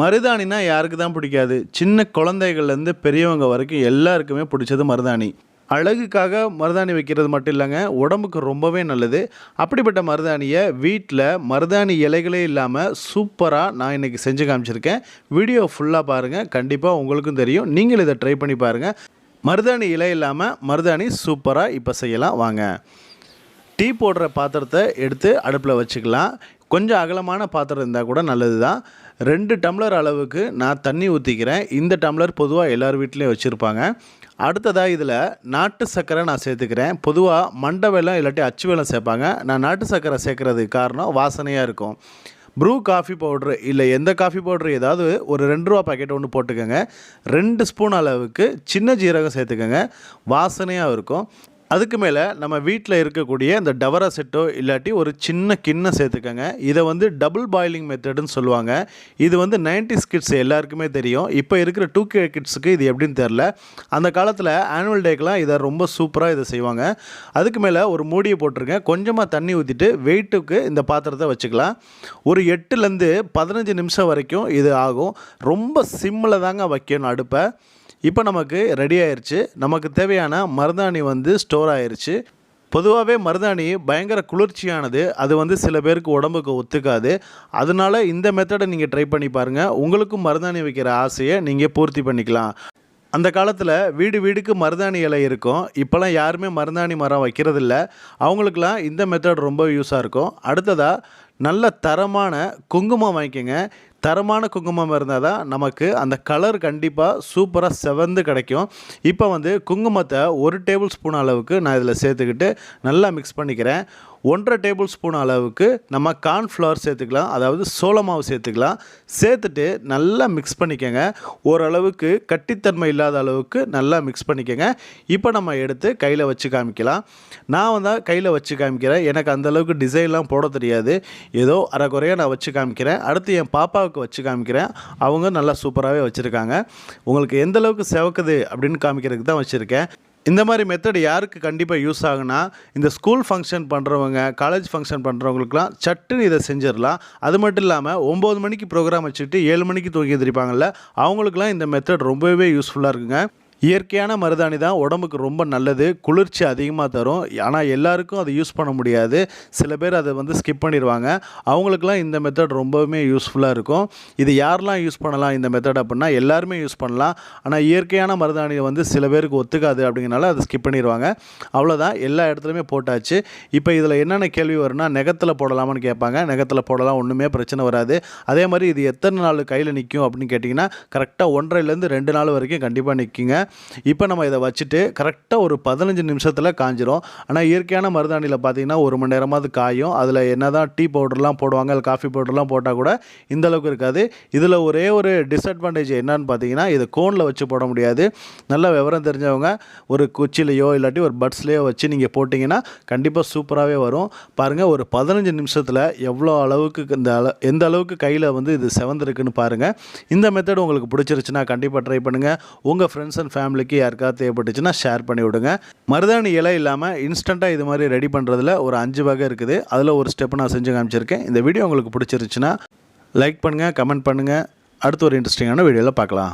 மருதாணினா யாருக்கு தான் பிடிக்காது? சின்ன குழந்தைகள்லேருந்து பெரியவங்க வரைக்கும் எல்லாருக்குமே பிடிச்சது மருதாணி. அழகுக்காக மருதாணி வைக்கிறது மட்டும் இல்லைங்க உடம்புக்கு ரொம்பவே நல்லது. அப்படிப்பட்ட மருதாணியை வீட்டில் மருதாணி இலைகளே இல்லாமல் சூப்பராக நான் இன்றைக்கி செஞ்சு காமிச்சிருக்கேன். வீடியோ ஃபுல்லாக பாருங்கள் கண்டிப்பாக உங்களுக்கும் தெரியும். நீங்கள் இதை ட்ரை பண்ணி பாருங்கள் மருதாணி இலை இல்லாமல் மருதாணி சூப்பராக இப்போ செய்யலாம். வாங்க. டீ போடுற பாத்திரத்தை எடுத்து அடுப்பில் வச்சுக்கலாம். கொஞ்சம் அகலமான பாத்திரம் இருந்தால் கூட நல்லது தான் ரெண்டு டம்ளர் அளவுக்கு நான் தண்ணி ஊற்றிக்கிறேன் இந்த டம்ளர் பொதுவாக எல்லார் வீட்லேயும் வச்சுருப்பாங்க. அடுத்ததாக இதில் நாட்டு சர்க்கரை நான் சேர்த்துக்கிறேன். பொதுவாக மண்டை வெள்ளம் இல்லாட்டி அச்சு வெள்ளம் சேர்ப்பாங்க. நான் நாட்டு சர்க்கரை சேர்க்குறதுக்கு காரணம் வாசனையாக இருக்கும். ப்ரூ காஃபி பவுட்ரு இல்லை எந்த காஃபி பவுட்ரு ஏதாவது ஒரு ரெண்டு ரூபா பாக்கெட் ஒன்று போட்டுக்கோங்க. ரெண்டு ஸ்பூன் அளவுக்கு சின்ன ஜீரகம் சேர்த்துக்கோங்க. வாசனையாக இருக்கும். அதுக்கு மேலே நம்ம வீட்டில் இருக்கக்கூடிய இந்த டவரா செட்டோ இல்லாட்டி ஒரு சின்ன கிண்ணம் சேர்த்துக்கோங்க. இதை வந்து டபுள் பாயிலிங் மெத்தடுன்னு சொல்லுவாங்க. இது வந்து 90s கிட்ஸ் எல்லாருக்குமே தெரியும். இப்போ இருக்கிற டூ கே கிட்ஸுக்கு இது எப்படின்னு தெரில அந்த காலத்தில் ஆனுவல் டேக்கெலாம் இதை ரொம்ப சூப்பராக இதை செய்வாங்க. அதுக்கு மேலே ஒரு மூடியை போட்டிருங்க. கொஞ்சமாக தண்ணி ஊற்றிட்டு வெயிட்டுக்கு இந்த பாத்திரத்தை வச்சுக்கலாம். ஒரு எட்டுலேருந்து பதினஞ்சு நிமிஷம் வரைக்கும் இது ஆகும். ரொம்ப சிம்மில் தாங்க வைக்கணும் அடுப்பை. இப்போ நமக்கு ரெடி ஆயிடுச்சு நமக்கு தேவையான மருதாணி வந்து ஸ்டோர் ஆயிடுச்சு பொதுவாகவே மருதாணி பயங்கர குளிர்ச்சியானது. அது வந்து சில பேருக்கு உடம்புக்கு ஒத்துக்காது. அதனால இந்த மெத்தடை நீங்கள் ட்ரை பண்ணி பாருங்கள் உங்களுக்கும் மருதாணி வைக்கிற ஆசையை நீங்கள் பூர்த்தி பண்ணிக்கலாம். அந்த காலத்தில் வீடு வீடுக்கு மருதாணி இலை இருக்கும். இப்போலாம் யாருமே மருதாணி மரம் வைக்கிறதில்ல. அவங்களுக்கெல்லாம் இந்த மெத்தட் ரொம்ப யூஸாக இருக்கும். அடுத்ததாக நல்ல தரமான குங்குமம் வாங்கிக்கோங்க. தரமான குங்குமம் இருந்தால் தான் நமக்கு அந்த கலர் கண்டிப்பாக சூப்பராக செவந்து கிடைக்கும். இப்போ வந்து குங்குமத்தை ஒரு டேபிள் ஸ்பூன் அளவுக்கு நான் இதில் சேர்த்துக்கிட்டு நல்லா மிக்ஸ் பண்ணிக்கிறேன். ஒன்றரை டேபிள் ஸ்பூன் அளவுக்கு நம்ம கார்ன்ஃப்ளவர் சேர்த்துக்கலாம். அதாவது சோள மாவு சேர்த்துக்கலாம். சேர்த்துட்டு நல்லா மிக்ஸ் பண்ணிக்கோங்க. ஓரளவுக்கு கட்டித்தன்மை இல்லாத அளவுக்கு நல்லா மிக்ஸ் பண்ணிக்கோங்க. இப்போ நம்ம எடுத்து கையில் வச்சு காமிக்கலாம். நான் வந்து கையில் வச்சு காமிக்கிறேன். எனக்கு அந்த அளவுக்கு டிசைன்லாம் போட தெரியாது. ஏதோ அரைக்குறையாக நான் வச்சு காமிக்கிறேன். அடுத்து என் பாப்பாவுக்கு வச்சு காமிக்கிறேன். அவங்க நல்லா சூப்பராகவே வச்சுருக்காங்க. உங்களுக்கு எந்த அளவுக்கு செவக்குது அப்படின்னு காமிக்கிறதுக்கு தான் வச்சுருக்கேன். இந்த மாதிரி மெத்தட் யாருக்கு கண்டிப்பாக யூஸ் ஆகுனா இந்த ஸ்கூல் ஃபங்க்ஷன் பண்ணுறவங்க காலேஜ் ஃபங்க்ஷன் பண்ணுறவங்களுக்குலாம் சட்டுன்னு இதை செஞ்சிடலாம். அது மட்டும் இல்லாமல் ஒம்பது மணிக்கு ப்ரோக்ராம் வச்சுக்கிட்டு ஏழு மணிக்கு தூங்கி எந்திரிப்பாங்கல்ல அவங்களுக்குலாம் இந்த மெத்தட் ரொம்பவே யூஸ்ஃபுல்லாக இருக்குங்க. இயற்கையான மருதாணி தான் உடம்புக்கு ரொம்ப நல்லது குளிர்ச்சி அதிகமாக தரும். ஆனால் எல்லாருக்கும் அதை யூஸ் பண்ண முடியாது. சில பேர் அதை வந்து ஸ்கிப் பண்ணிடுவாங்க. அவங்களுக்குலாம் இந்த மெத்தட் ரொம்பவுமே யூஸ்ஃபுல்லாக இருக்கும். இது யாரெல்லாம் யூஸ் பண்ணலாம் இந்த மெத்தட் அப்படின்னா எல்லாருமே யூஸ் பண்ணலாம். ஆனால் இயற்கையான மருதாணி வந்து சில பேருக்கு ஒத்துக்காது அப்படிங்கிறனால அதை ஸ்கிப் பண்ணிடுவாங்க. அவ்வளோதான் எல்லா இடத்துலையுமே போட்டாச்சு. இப்போ இதில் என்னென்ன கேள்வி வரும்னா நெகத்தில் போடலாமான்னு கேட்பாங்க. நெகத்தில் போடலாம் ஒன்றுமே பிரச்சனை வராது. அதே மாதிரி இது எத்தனை நாள் கையில் நிற்கும் அப்படின்னு கேட்டிங்கன்னா கரெக்டாக ஒன்றரைலேருந்து ரெண்டு நாள் வரைக்கும் கண்டிப்பாக நிற்குங்க இப்போ நம்ம இதை வச்சுட்டு கரெக்டாக ஒரு பதினஞ்சு நிமிஷத்தில் காஞ்சிரும். ஆனால் இயற்கையான மருதாணியில் பார்த்தீங்கன்னா ஒரு மணி நேரமாவது காயும். அதில் என்ன தான் டீ பவுடர்லாம் போடுவாங்க இல்லை காஃபி பவுடர்லாம் போட்டால் கூட இந்தளவுக்கு இருக்காது. இதில் ஒரே ஒரு டிஸ்அட்வான்டேஜ் என்னன்னு பார்த்தீங்கன்னா இது கோனில் வச்சு போட முடியாது. நல்லா விவரம் தெரிஞ்சவங்க ஒரு குச்சிலையோ இல்லாட்டி ஒரு பட்ஸ்லேயோ வச்சு நீங்கள் போட்டிங்கன்னா கண்டிப்பாக சூப்பராகவே வரும். பாருங்கள் ஒரு பதினஞ்சு நிமிஷத்தில் எவ்வளோ அளவுக்கு இந்த அள எந்த அளவுக்கு கையில் வந்து இது செவந்திருக்குன்னு பாருங்கள் இந்த மெத்தட் உங்களுக்கு பிடிச்சிருச்சுன்னா கண்டிப்பாக ட்ரை பண்ணுங்கள் உங்கள் ஃப்ரெண்ட்ஸ் அண்ட் ஃபேமிலிக்கு யாருக்காவது தேவைப்பட்டுச்சுன்னா ஷேர் பண்ணி விடுங்க. மருதாணி இலை இல்லாமல் இன்ஸ்டண்ட்டாக இது மாதிரி ரெடி பண்ணுறதுல ஒரு அஞ்சு வகை இருக்குது. அதில் ஒரு ஸ்டெப் நான் செஞ்சு காமிச்சிருக்கேன். இந்த வீடியோ உங்களுக்கு பிடிச்சிருச்சுன்னா லைக் பண்ணுங்கள் கமெண்ட் பண்ணுங்கள் அடுத்து ஒரு இன்ட்ரெஸ்டிங்கான வீடியோவில் பார்க்கலாம்.